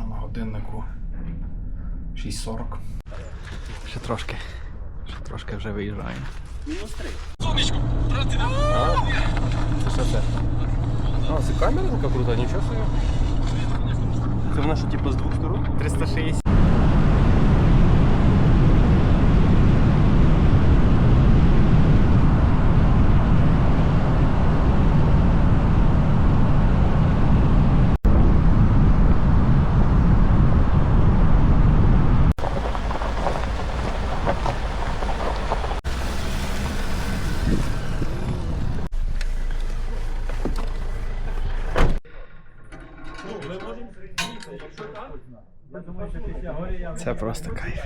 що на годиннику 6.40. Ще трошки. Ще трошки вже виїжджаємо. Це що це? А, це камера така крута, нічого собі. Це вона що, типу, з двох сторон? 360. Це просто кайф.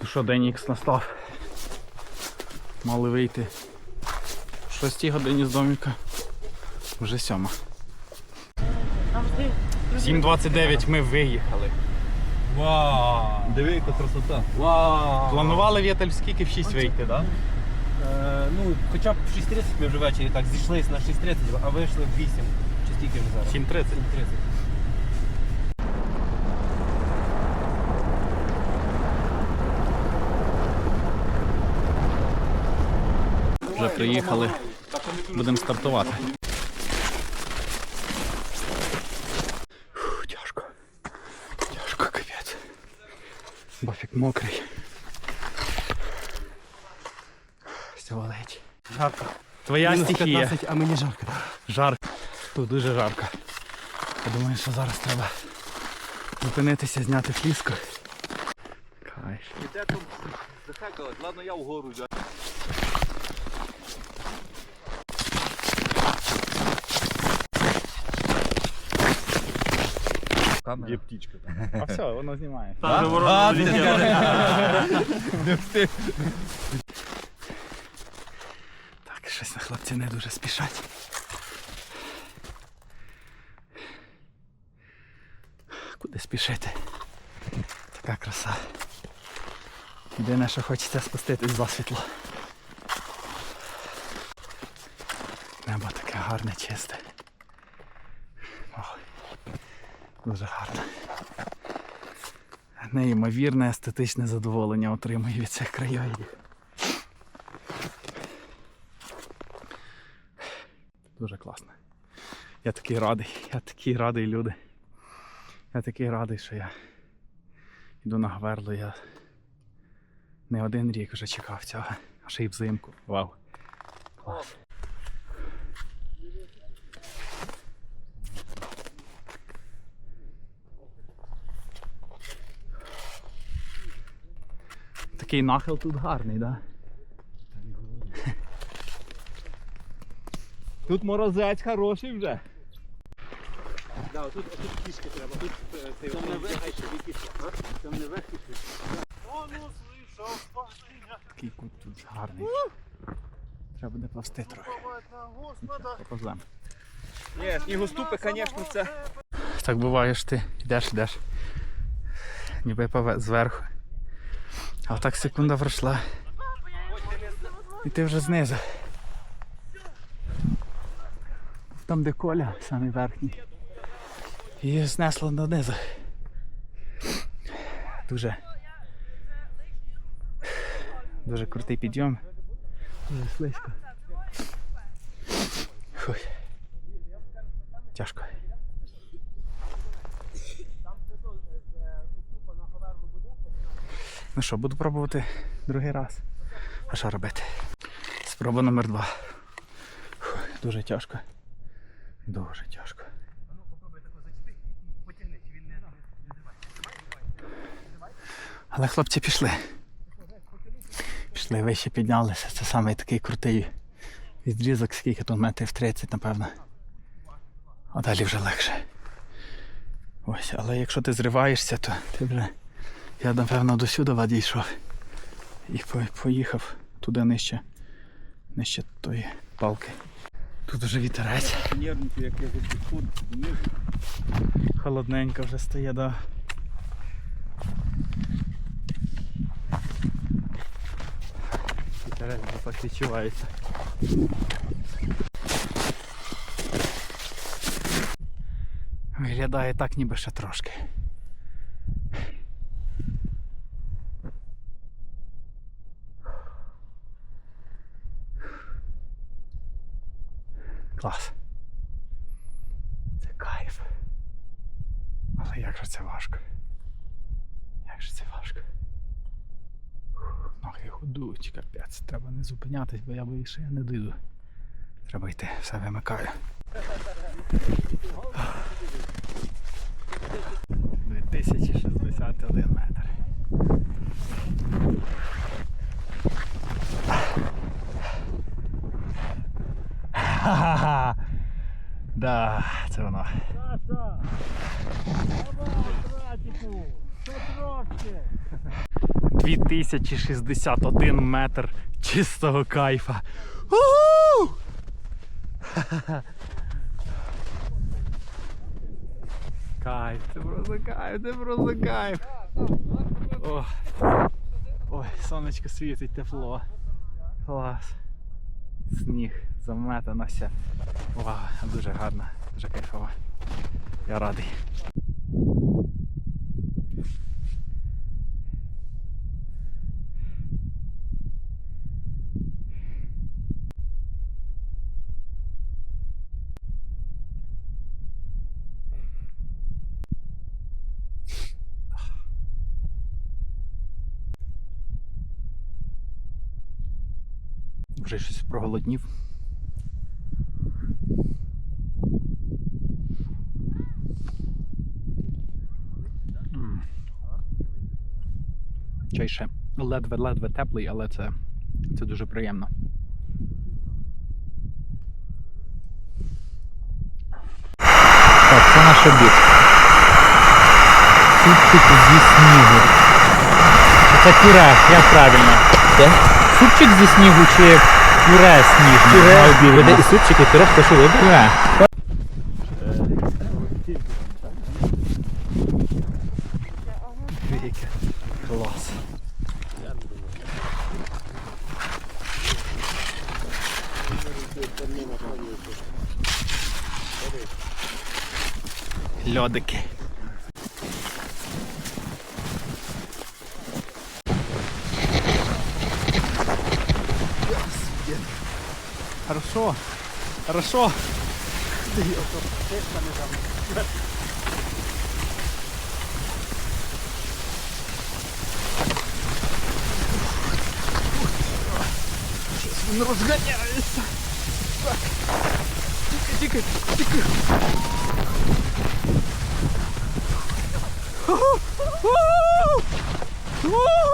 Ну що, день ікс настав. Мали вийти в 6 годині з доміка. Вже сьома. 7.29 ми виїхали. Вау! Диви, яка красота. Вау! Планували Вєтель скільки в 6 вийти, так? Е, ну, хоча б в 6.30 ми вже ввечері так зійшлись на 6.30, а вийшли в 8. Чи стільки вже зараз? 7.30. 7.30. Вже приїхали. Будемо стартувати. Фу, тяжко. Тяжко, капець. Бафік мокрий. Все ледь. Жарко. Твоя Мінус стихія. 15, а мені жарко. Жарко. Тут дуже жарко. Я думаю, що зараз треба зупинитися, зняти фліску. Кайф. Іде там захекали, ладно я вгору взяв. Є птічка. А все, воно знімає. Ворона Так, щось на хлопці не дуже спішать. Куди спішити? Така краса. Єдине, що хочеться спуститись за світло. Небо таке гарне, чисте. Ой, дуже гарно. Неймовірне естетичне задоволення отримую від цих краєвидів. Дуже класно. Я такий радий, я такий радий, люди. Я такий радий, що я йду на Гверло. Я не один рік вже чекав цього, а ще й взимку. Вау. Клас. Такий нахил тут гарний, так? Да? Тут морозець хороший вже. Да, тут, тут кішки треба, тут Там не вехи, Там не вехи. Такий кут тут гарний. Треба буде повсти трохи. Поповземо. Ні, снігоступи, звісно, це. Так буває, що ти йдеш, йдеш. Ніби зверху. А так секунда пройшла. І ти вже знизу. Там, де коля, самий верхній. І знесло донизу. Дуже. Дуже крутий підйом. Дуже слизько. Фуй. Тяжко. Ну що, буду пробувати другий раз. А що робити? Спроба номер два. Фу, дуже тяжко. Дуже тяжко. Але хлопці пішли. Пішли, вище піднялися. Це самий такий крутий відрізок, скільки тут метрів 30, напевно. А далі вже легше. Ось, але якщо ти зриваєшся, то ти вже. Я напевно до сюди дійшов і поїхав туди нижче, нижче тої палки. Тут уже вітерець. Нервники, як я підходжу, донизу. Холодненько вже стає, да. Вітерець вже так відчувається. Виглядає так, ніби ще трошки. Клас. Це кайф. Але як же це важко? Як же це важко? Ноги гудуть, капець. Треба не зупинятись, бо я боюсь, що я не дойду. Треба йти, все вимикаю. 2061 метр. Ха-ха-ха! Да, це воно. Саша! Давай, братику! Що трошки? 2061 метр чистого кайфа. У-ху! Кайф, це просто кайф, це просто кайф. О. Ой, сонечко світить, тепло. Клас. Сніг заметанося. Вау, дуже гарно, дуже кайфово. Я радий. Вже щось проголоднів. Чай ще ледве-ледве теплий, але це, це дуже приємно. Так, це наш обід. Супчик зі снігу. Це пюре? Як правильно? Супчик зі снігу чи пюре сніжне? на обід? Веде і супчик, і пирог, то що вибір? Пюре. Віки. Клас. Льодики. Хорошо. Хорошо. Він розганяється. Так. Тільки, тільки, тільки. Уху! Уху! Уху!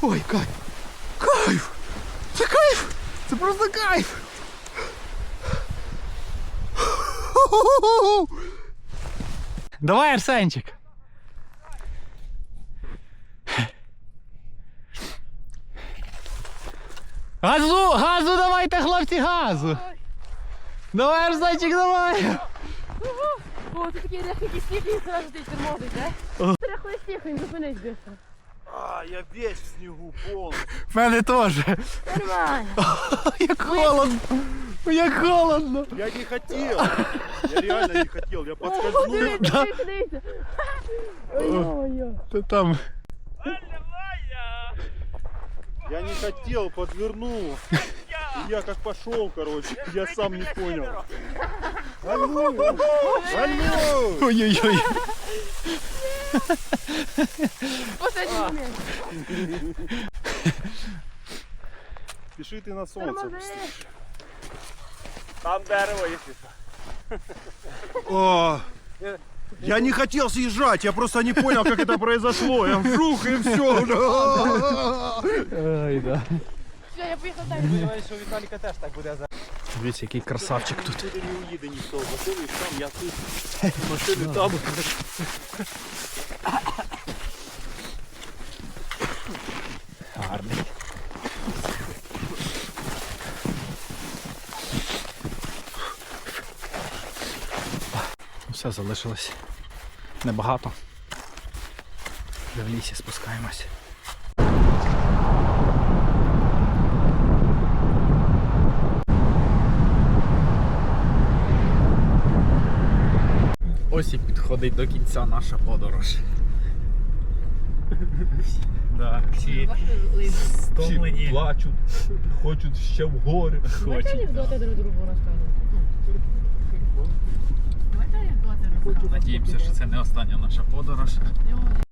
Ой, кайф! Кайф! Це кайф! Це просто кайф! Давай, Арсенчик! Газу! Газу давайте, хлопці, газу! Давай, Арсенчик, давай! О, тут такий легкий сніг і зразу ти тормозить, да? Сніг, він зупинись быстро. А, я весь в снігу полностью. В мене теж! Нормально. Як холодно! Як холодно! Я не хотел. Я реально не хотел. Я О, подскользнул. дивіться, дивіться, дивіться. Ой-ой-ой. Та там. Я не хотел, подвернул. И я как пошел, короче, я сам не понял. Алло! Алло! Ой-ой-ой. Последній момент. Пиши ты на солнце. Тормози. Там дерево, если О, я не хотел съезжать, я просто не понял, как это произошло. Я вжух и все. Ой, да. Все, я поїхав далі. що у Віталіка теж так буде Дивіться, який красавчик тут. Я тут. Машину там. Гарний. Все залишилось небагато. В лісі спускаємось. Ось і підходить до кінця наша подорож. Да, всі стомлені. плачуть, хочуть ще в гори. Давайте анекдоти друг другу розказуємо. Давайте анекдоти розказуємо. Надіємося, що це не остання наша подорож.